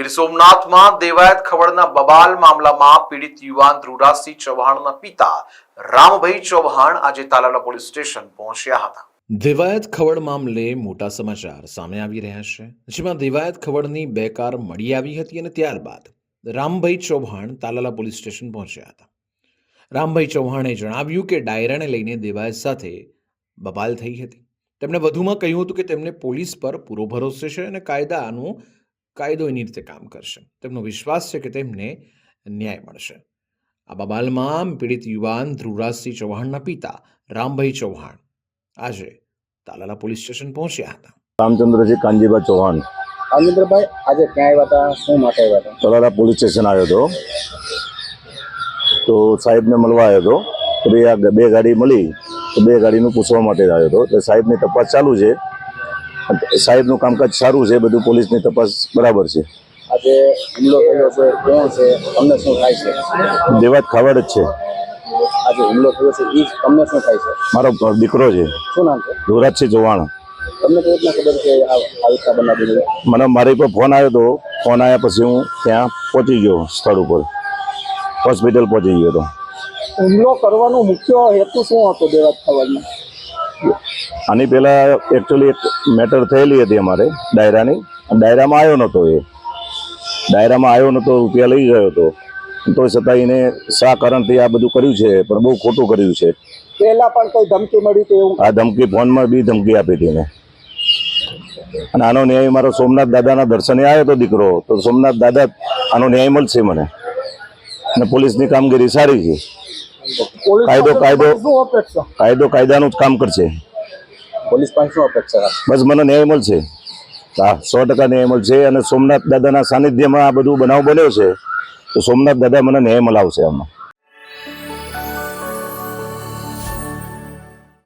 ગીર સોમનાથમાં દેવાયત ખવડના બબાલ મામલામાં પીડિત યુવાન ધ્રુવરાજસિંહ ચૌહાણના પિતા રામભાઈ ચૌહાણ આજે તાલાલા પોલીસ સ્ટેશન પહોંચ્યા હતા. દેવાયત ખવડ મામલે મોટા સમાચાર સામે આવી રહ્યા છે. જેમાં દેવાયત ખવડની બે કાર મળી આવી હતી અને ત્યારબાદ રામભાઈ ચૌહાણ તાલાલા પોલીસ સ્ટેશન પહોંચ્યા હતા. રામભાઈ ચૌહાણે જણાવ્યું કે ડાયરાને લઈને દેવાયત સાથે બબાલ થઈ હતી. તેમણે વધુમાં કહ્યું હતું કે તેમને પોલીસ પર પૂરો ભરોસો છે અને કાયદાનું કાયદો એની રીતે કામ કરશે. તેમનો વિશ્વાસ છે કે તેમને ન્યાય મળશે. આ બબાલમાં પીડિત યુવાન ધ્રુવરાજસિંહ ચૌહાણના પિતા રામભાઈ ચૌહાણ આજે તાલાલા પોલીસ સ્ટેશન પહોંચ્યા હતા. રામચંદ્રજી કાનજીભાઈ ચૌહાણ. રામચંદ્રભાઈ આજે ક્યાં આવ્યા હતા? શું માટે આવ્યા હતા? તાલાલા પોલીસ સ્ટેશન આવ્યો હતો. તો સાહેબને મળવા આવ્યો હતો તો બે આ બે ગાડી મળી તો બે ગાડીનું પૂછવા માટે આવ્યો હતો. એટલે સાહેબની તપાસ ચાલુ છે. સાહેબનું કામકાજ સારું છે બધું પોલીસની તપાસ બરાબર છે. આજે હુમલો થયો છે કોણ છે તમને શું થાય છે? દેવાત ખાવડ જ છે. આજે હુમલો થયો છે એ તમને શું થાય છે? મારો દીકરો છે. શું નામ છે? ધોરાજસિંહ ચૌહાણ. તમને કઈ રીતના ખબર છે આ આ રીતના બનાવી દીધી મને મારી પર ફોન આવ્યો હતો ફોન આવ્યા પછી હું ત્યાં પહોંચી ગયો સ્થળ ઉપર. હોસ્પિટલ પહોંચી ગયો હતો. હુમલો કરવાનો મુખ્ય હેતુ શું હતો દેવાત ખબરમાં આની પહેલાં એકચ્યુઅલી એક મેટર થયેલી હતી અમારે ડાયરાની. ડાયરામાં આવ્યો નહોતો એ. ડાયરામાં આવ્યો નહોતો રૂપિયા લઈ ગયો હતો. તો છતાં એને શા કારણથી આ બધું કર્યું છે? પણ બહુ ખોટું કર્યું છે. પહેલાં પણ કઈ ધમકી મળી હતી એવું? આ ધમકી ફોનમાં બી ધમકી આપી હતી એને. અને આનો ન્યાય મારો સોમનાથ દાદાના દર્શને આવ્યો હતો દીકરો. તો સોમનાથ દાદા આનો ન્યાય મળશે મને. અને પોલીસની કામગીરી સારી છે. કાયદો- કાયદો. અપેક્ષા? કાયદો કાયદાનું જ કામ કરશે. પોલીસ પાસે શું અપેક્ષા બસ મને ન્યાય મળશે. હા સો ટકા ન્યાય મળશે અને સોમનાથ દાદાના સાનિધ્યમાં આ બધું બનાવ બન્યો છે તો સોમનાથ દાદા મને ન્યાય મળાવશે આમાં.